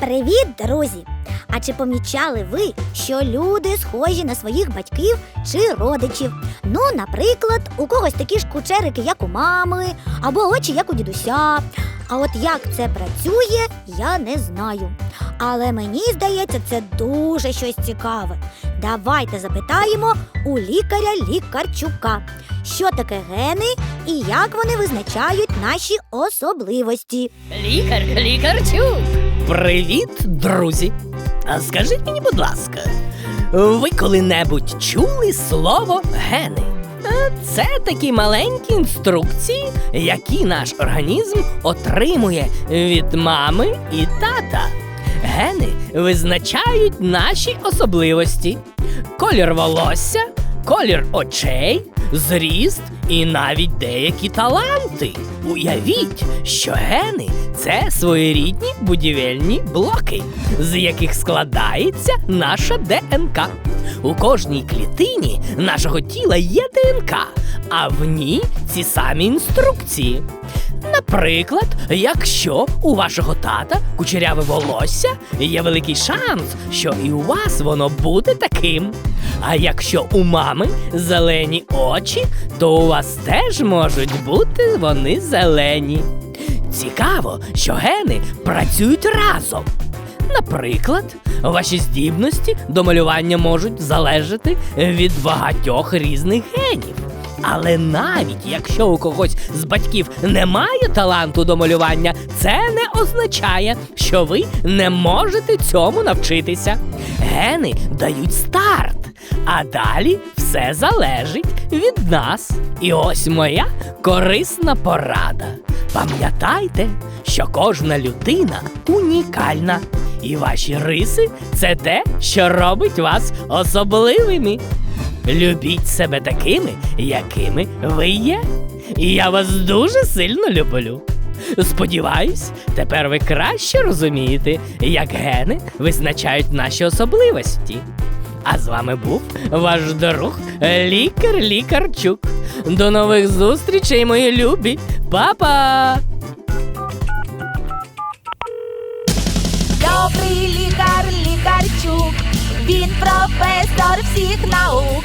Привіт, друзі! А чи помічали ви, що люди схожі на своїх батьків чи родичів? Ну, наприклад, у когось такі ж кучерики, як у мами, або очі, як у дідуся. А от як це працює, я не знаю. Але мені здається, це дуже щось цікаве. Давайте запитаємо у лікаря лікарчука, що таке гени і як вони визначають наші особливості. Лікар, лікарчук. Привіт, друзі. Скажіть мені, будь ласка, ви коли-небудь чули слово гени? Це такі маленькі інструкції, які наш організм отримує від мами і тата. Гени визначають наші особливості: колір волосся, колір очей, зріст і навіть деякі таланти. Уявіть, що гени це своєрідні будівельні блоки, з яких складається наша ДНК. У кожній клітині нашого тіла є ДНК, а в ній ці самі інструкції. Наприклад, якщо у вашого тата кучеряве волосся, є великий шанс, що і у вас воно буде таким. А якщо у мами зелені очі, то у вас теж можуть бути вони зелені. Цікаво, що гени працюють разом. Наприклад, ваші здібності до малювання можуть залежати від багатьох різних генів. Але навіть якщо у когось з батьків немає таланту до малювання, це не означає, що ви не можете цьому навчитися. Гени дають старт, а далі все залежить від нас. І ось моя корисна порада. Пам'ятайте, що кожна людина унікальна, і ваші риси це те, що робить вас особливими. Любіть себе такими, якими ви є. І я вас дуже сильно люблю. Сподіваюсь, тепер ви краще розумієте, як гени визначають наші особливості. А з вами був ваш друг лікар Лікарчук. До нових зустрічей, мої любі. Па-па! Добрий лікар, лікарчук, він професор всіх наук,